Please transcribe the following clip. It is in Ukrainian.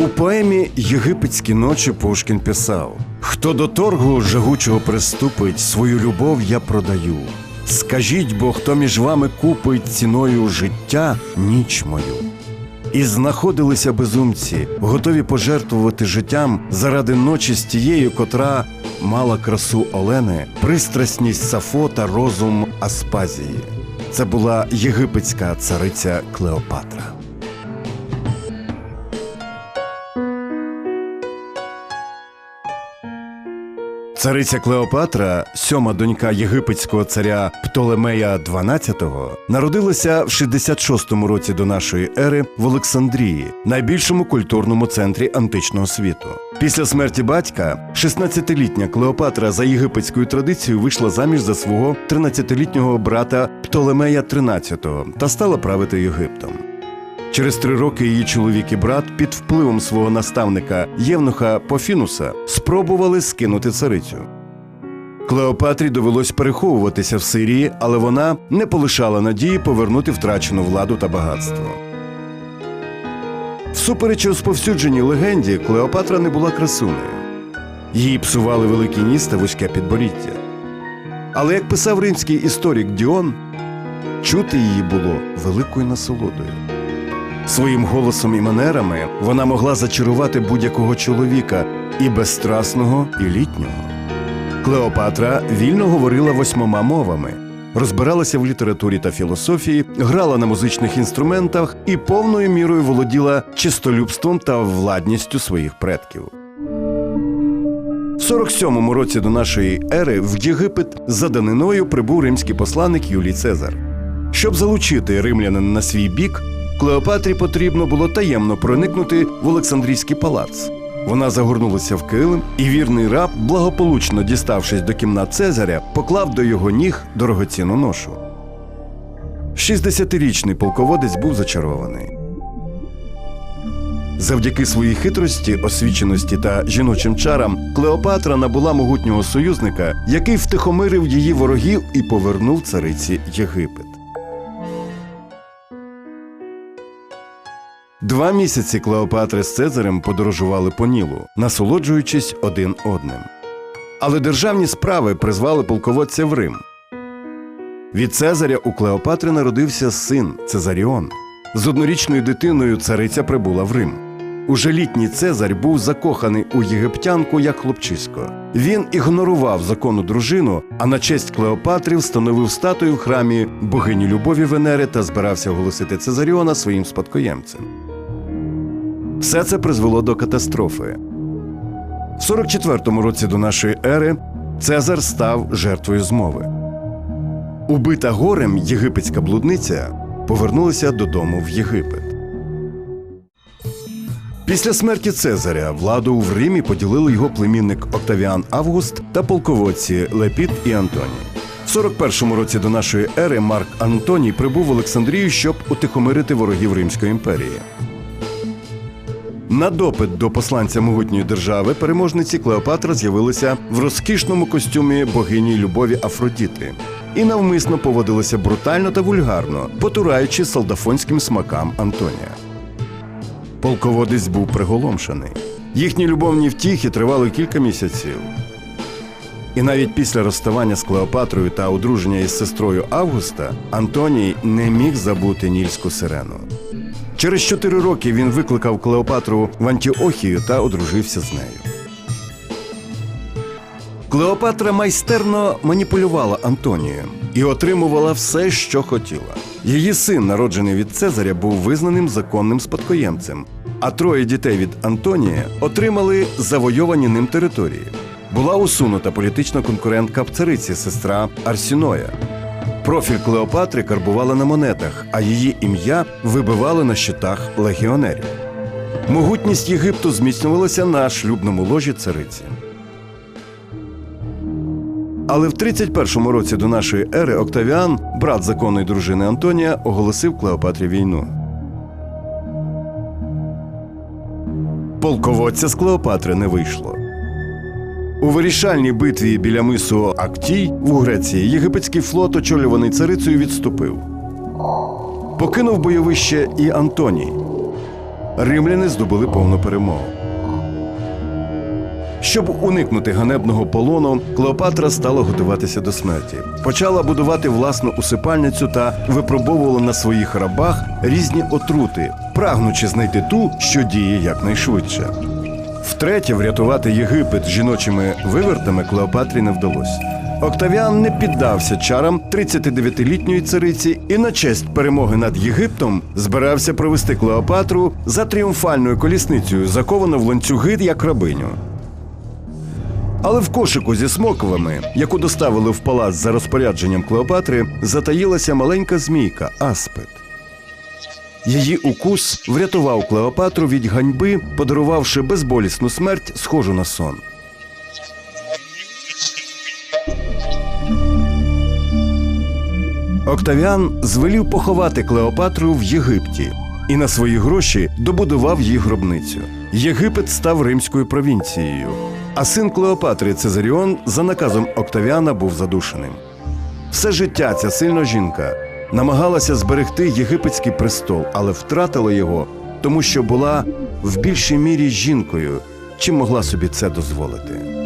У поемі Єгипетські ночі Пушкін писав: Хто до торгу жагучого приступить, свою любов я продаю. Скажіть бо, хто між вами купить ціною життя ніч мою. І знаходилися безумці, готові пожертвувати життям заради ночі з тією, котра мала красу Олени, пристрасність Сафо та розум Аспазії. Це була єгипетська цариця Клеопатра. Цариця Клеопатра, сьома донька єгипетського царя Птолемея XII, народилася в 66-му році до нашої ери в Олександрії, найбільшому культурному центрі античного світу. Після смерті батька 16-літня Клеопатра за єгипетською традицією вийшла заміж за свого 13-літнього брата Птолемея XIII та стала правити Єгиптом. Через три роки її чоловік і брат під впливом свого наставника Євнуха Пофінуса спробували скинути царицю. Клеопатрі довелось переховуватися в Сирії, але вона не полишала надії повернути втрачену владу та багатство. Всупереч розповсюдженій легенді, Клеопатра не була красунею. Її псували великі ніс та вузьке підборіддя. Але як писав римський історик Діон, чути її було великою насолодою. Своїм голосом і манерами вона могла зачарувати будь-якого чоловіка і безстрасного, і літнього. Клеопатра вільно говорила восьмома мовами, розбиралася в літературі та філософії, грала на музичних інструментах і повною мірою володіла чистолюбством та владністю своїх предків. В 47-му році до нашої ери в Єгипет за даниною прибув римський посланник Юлій Цезар. Щоб залучити римлянин на свій бік, Клеопатрі потрібно було таємно проникнути в Олександрійський палац. Вона загорнулася в килим, і вірний раб, благополучно діставшись до кімнат Цезаря, поклав до його ніг дорогоцінну ношу. 60-річний полководець був зачарований. Завдяки своїй хитрості, освіченості та жіночим чарам Клеопатра набула могутнього союзника, який втихомирив її ворогів і повернув цариці Єгипет. Два місяці Клеопатра з Цезарем подорожували по Нілу, насолоджуючись один одним. Але державні справи призвали полководця в Рим. Від Цезаря у Клеопатри народився син Цезаріон. З однорічною дитиною цариця прибула в Рим. Уже літній Цезарь був закоханий у єгиптянку як хлопчисько. Він ігнорував законну дружину, а на честь Клеопатри встановив статую в храмі богині любові Венери та збирався оголосити Цезаріона своїм спадкоємцем. Все це призвело до катастрофи. В 44-му році до нашої ери Цезар став жертвою змови. Убита горем єгипетська блудниця повернулася додому в Єгипет. Після смерті Цезаря владу в Римі поділили його племінник Октавіан Август та полководці Лепіт і Антоній. В 41-му році до нашої ери Марк Антоній прибув в Олександрію, щоб утихомирити ворогів Римської імперії. На допит до посланця могутньої держави переможниці Клеопатра з'явилися в розкішному костюмі богині любові Афродіти і навмисно поводилися брутально та вульгарно, потураючи солдафонським смакам Антонія. Полководець був приголомшений. Їхні любовні втіхи тривали кілька місяців. І навіть після розставання з Клеопатрою та одруження із сестрою Августа Антоній не міг забути нільську сирену. Через чотири роки він викликав Клеопатру в Антіохію та одружився з нею. Клеопатра майстерно маніпулювала Антонієм і отримувала все, що хотіла. Її син, народжений від Цезаря, був визнаним законним спадкоємцем, а троє дітей від Антонія отримали завойовані ним території. Була усунута політична конкурентка в цариці, сестра Арсіноя. Профіль Клеопатри карбували на монетах, а її ім'я вибивали на щитах легіонерів. Могутність Єгипту зміцнювалася на шлюбному ложі цариці. Але в 31-му році до нашої ери Октавіан, брат законної дружини Антонія, оголосив Клеопатрі війну. Полководця з Клеопатри не вийшло. У вирішальній битві біля мису Актій в Греції єгипетський флот, очолюваний царицею, відступив. Покинув бойовище і Антоній. римляни здобули повну перемогу. Щоб уникнути ганебного полону, Клеопатра стала готуватися до смерті. Почала будувати власну усипальницю та випробовувала на своїх рабах різні отрути, прагнучи знайти ту, що діє якнайшвидше. Втретє, врятувати Єгипет жіночими вивертами Клеопатрі не вдалося. Октавіан не піддався чарам 39-літньої цариці і на честь перемоги над Єгиптом збирався провести Клеопатру за тріумфальною колісницею, заковану в ланцюги як рабиню. Але в кошику зі смоковими, яку доставили в палац за розпорядженням Клеопатри, затаїлася маленька змійка Аспид. Її укус врятував Клеопатру від ганьби, подарувавши безболісну смерть, схожу на сон. Октавіан звелів поховати Клеопатру в Єгипті і на свої гроші добудував їй гробницю. Єгипет став римською провінцією, а син Клеопатри Цезаріон за наказом Октавіана був задушеним. Все життя ця сильна жінка намагалася зберегти єгипетський престол, але втратила його, тому що була в більшій мірі жінкою, чим могла собі це дозволити.